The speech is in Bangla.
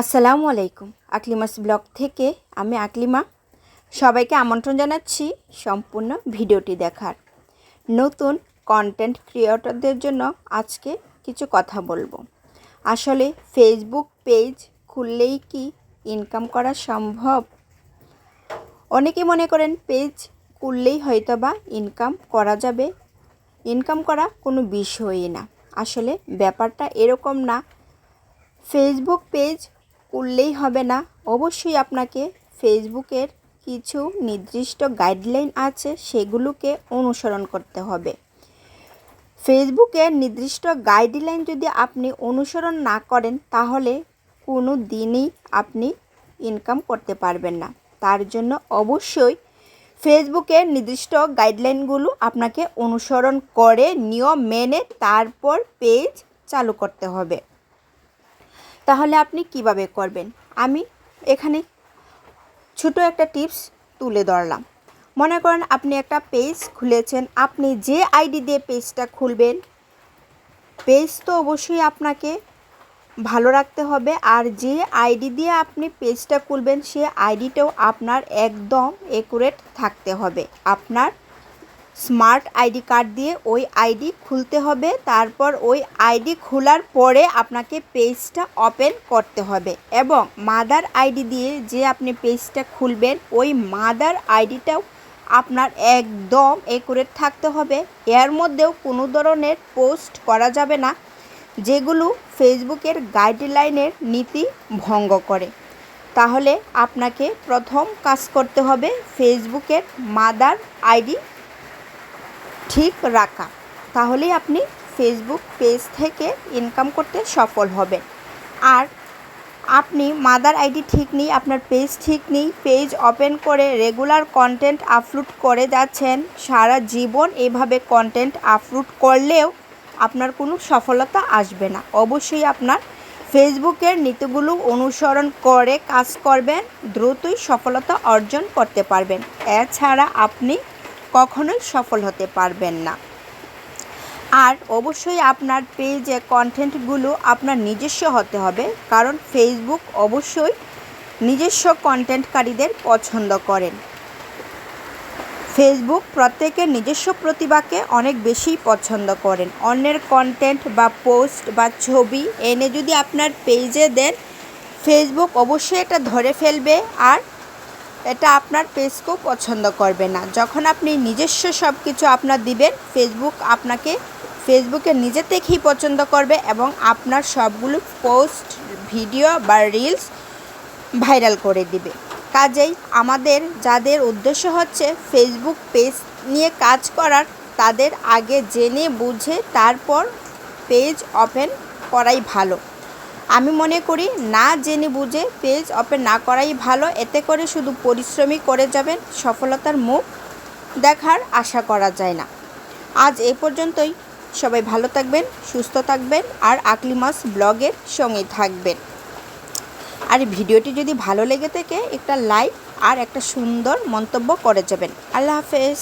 আসসালামু আলাইকুম। আকলিমাস ব্লগ থেকে আমি আকলিমা। সবাইকে আমন্ত্রণ জানাচ্ছি সম্পূর্ণ ভিডিওটি দেখার। নতুন কন্টেন্ট ক্রিয়েটরদের জন্য আজকে কিছু কথা বলব। আসলে ফেসবুক পেজ খুললেই কি ইনকাম করা সম্ভব? অনেকে মনে করেন পেজ খুললেই হয়তো বা ইনকাম করা যাবে। ইনকাম করা কোনো বিষয়ই না। আসলে ব্যাপারটা এরকম না। ফেসবুক পেজ করলেই হবে না। অবশ্যই আপনাকে ফেসবুকের কিছু নির্দিষ্ট গাইডলাইন আছে, সেগুলোকে অনুসরণ করতে হবে। ফেসবুকের নির্দিষ্ট গাইডলাইন যদি আপনি অনুসরণ না করেন, তাহলে কোনো দিনই আপনি ইনকাম করতে পারবেন না। তার জন্য অবশ্যই ফেসবুকের নির্দিষ্ট গাইডলাইনগুলো আপনাকে অনুসরণ করে, নিয়ম মেনে তারপর পেজ চালু করতে হবে। তাহলে আপনি কীভাবে করবেন? আমি এখানে ছোট একটা টিপস তুলে ধরলাম। মনে করেন আপনি একটা পেজ খুলেছেন, আপনি যে আইডি দিয়ে পেজটা খুলবেন, পেজ তো অবশ্যই আপনাকে ভালো রাখতে হবে। আর যে আইডি দিয়ে আপনি পেজটা খুলবেন, সে আইডিটাও আপনার একদম একুরেট থাকতে হবে। আপনার স্মার্ট আইডি কার্ড দিয়ে ওই আইডি খুলতে হবে। তারপর ওই আইডি খোলার পরে আপনাকে পেজটা ওপেন করতে হবে এবং মাদার আইডি দিয়ে যে আপনি পেজটা খুলবেন, ওই মাদার আইডিটাও আপনার একদম একুরেট থাকতে হবে। এর মধ্যেও কোনো ধরনের পোস্ট করা যাবে না, যেগুলো ফেসবুকের গাইডলাইনের নীতি ভঙ্গ করে। তাহলে আপনাকে প্রথম কাজ করতে হবে ফেসবুকের মাদার আইডি ঠিক রাখা। তাহলেই আপনি ফেসবুক পেজ থেকে ইনকাম করতে সফল হবেন। আর আপনি মাদার আইডি ঠিক নেই, আপনার পেজ ঠিক নেই পেজ ওপেন করে রেগুলার কন্টেন্ট আপলোড করে যাচ্ছেন, সারা জীবন এভাবে কন্টেন্ট আপলোড করলেও আপনার কোনো সফলতা আসবে না। অবশ্যই আপনার ফেসবুকের নীতিগুলো অনুসরণ করে কাজ করবেন, দ্রুতই সফলতা অর্জন করতে পারবেন। এছাড়া আপনি কখনোই সফল হতে পারবেন না। আর অবশ্যই আপনার পেজে কন্টেন্টগুলো আপনার নিজস্ব হতে হবে, কারণ ফেসবুক অবশ্যই নিজস্ব কন্টেন্টকারীদের পছন্দ করেন। ফেসবুক প্রত্যেকের নিজস্ব প্রতিভাকে অনেক বেশি পছন্দ করেন। অন্যের কন্টেন্ট বা পোস্ট বা ছবি এনে যদি আপনার পেজে দেন ফেসবুক অবশ্যই এটা ধরে ফেলবে আর এটা আপনার পেজকেও পছন্দ করবে না। যখন আপনি নিজস্ব সব কিছু আপনার দিবেন ফেসবুক আপনাকে ফেসবুকে নিজে থেকেই পছন্দ করবে এবং আপনার সবগুলো পোস্ট ভিডিও বা রিলস ভাইরাল করে দিবে। কাজেই আমাদের যাদের উদ্দেশ্য হচ্ছে ফেসবুক পেজ নিয়ে কাজ করার, তাদের আগে জেনে বুঝে তারপর পেজ ওপেন করাই ভালো। আমি মনে করি, না জেনে বুঝে পেজ ওপেন না করাই ভালো। এতে করে শুধু পরিশ্রমী করে যাবেন, সফলতার মুখ দেখার আশা করা যায় না। আজ এ পর্যন্তই। সবাই ভালো থাকবেন, সুস্থ থাকবেন, আর আকলিমাস ব্লগের সঙ্গে থাকবেন। আর ভিডিওটি যদি ভালো লেগে থাকে, একটা লাইক আর একটা সুন্দর মন্তব্য করে যাবেন। আল্লাহ হাফেজ।